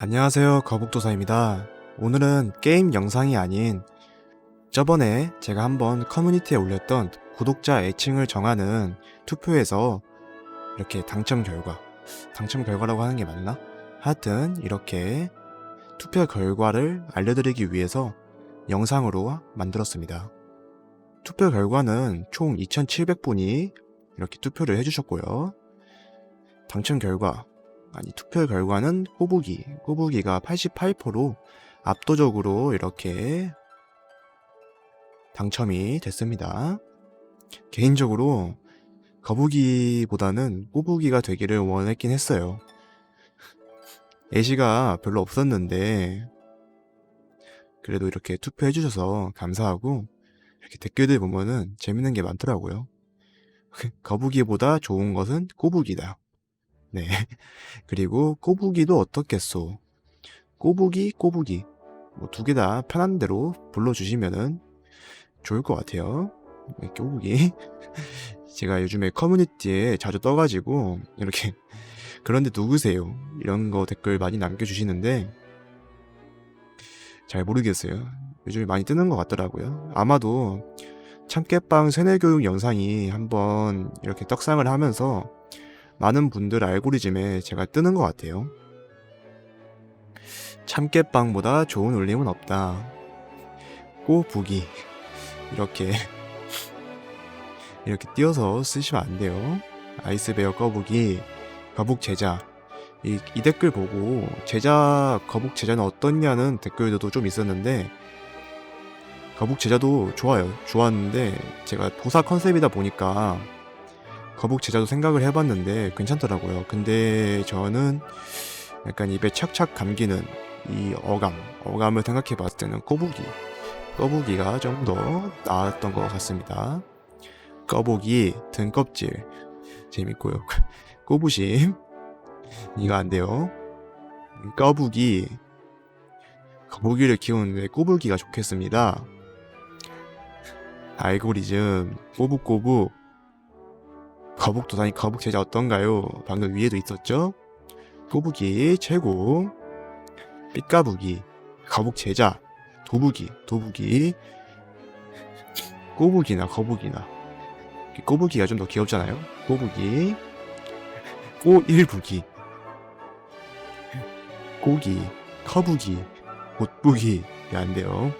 안녕하세요 거북도사입니다. 오늘은 게임 영상이 아닌 저번에 제가 한번 커뮤니티에 올렸던 구독자 애칭을 정하는 투표에서 이렇게 당첨 결과 당첨 결과라고 하는 게 맞나? 하여튼 이렇게 투표 결과를 알려드리기 위해서 영상으로 만들었습니다. 투표 결과는 총 2,700분이 이렇게 투표를 해주셨고요. 당첨 결과 아니 투표 결과는 꼬부기 꼬부기가 88%로 압도적으로 이렇게 당첨이 됐습니다. 개인적으로 거북이보다는 꼬부기가 되기를 원했긴 했어요. 애시가 별로 없었는데 그래도 이렇게 투표해 주셔서 감사하고 이렇게 댓글들 보면은 재밌는 게 많더라고요. 거북이보다 좋은 것은 꼬부기다. 네. 그리고 꼬부기도 어떻겠소? 꼬부기, 꼬부기. 뭐 두 개 다 편한 대로 불러주시면은 좋을 것 같아요. 네, 꼬부기. 제가 요즘에 커뮤니티에 자주 떠가지고 이렇게 그런데 누구세요? 이런 거 댓글 많이 남겨주시는데 잘 모르겠어요. 요즘에 많이 뜨는 것 같더라고요. 아마도 참깨빵 세뇌교육 영상이 한번 이렇게 떡상을 하면서 많은 분들 알고리즘에 제가 뜨는 것 같아요. 참깨빵보다 좋은 울림은 없다. 꼬부기 이렇게 이렇게 띄어서 쓰시면 안 돼요. 아이스베어 거북이 거북 제자 이, 이 댓글 보고 제자 거북 제자는 어떻냐는 댓글도 좀 있었는데 거북 제자도 좋아요. 좋았는데 제가 도사 컨셉이다 보니까 거북 제자도 생각을 해봤는데 괜찮더라고요. 근데 저는 약간 입에 착착 감기는 이 어감, 어감을 생각해 봤을 때는 꼬부기, 꼬부기가 좀 더 나았던 것 같습니다. 꺼부기, 등껍질, 재밌고요. 꼬부심, 이거 안 돼요. 꺼부기, 거북이를 키우는데 꼬부기가 좋겠습니다. 알고리즘, 꼬북꼬북, 거북도사니 거북 제자 어떤가요? 방금 위에도 있었죠? 꼬부기 최고. 삐까부기 거북 제자 도부기 도부기. 꼬부기나 거북이나. 꼬부기가 좀 더 귀엽잖아요? 꼬부기. 꼬일부기. 꼬기 커부기 못부기. 이거 안 돼요.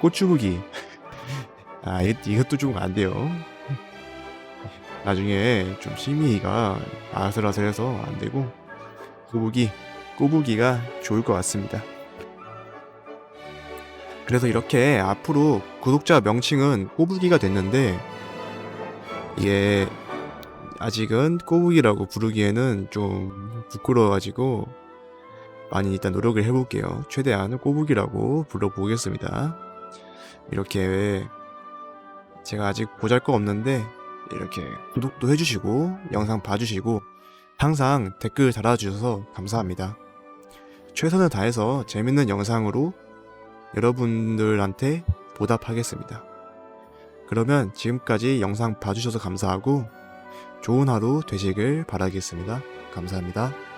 꼬추부기. 아 이- 이것도 좀 안 돼요 나중에 좀 심의가 아슬아슬해서 안 되고 꼬부기 꼬부기가 좋을 것 같습니다. 그래서 이렇게 앞으로 구독자 명칭은 꼬부기가 됐는데 이게 아직은 꼬부기라고 부르기에는 좀 부끄러워가지고 많이 일단 노력을 해볼게요. 최대한 꼬부기라고 불러보겠습니다. 이렇게 제가 아직 보잘 거 없는데 이렇게 구독도 해주시고 영상 봐주시고 항상 댓글 달아주셔서 감사합니다. 최선을 다해서 재밌는 영상으로 여러분들한테 보답하겠습니다. 그러면 지금까지 영상 봐주셔서 감사하고 좋은 하루 되시길 바라겠습니다. 감사합니다.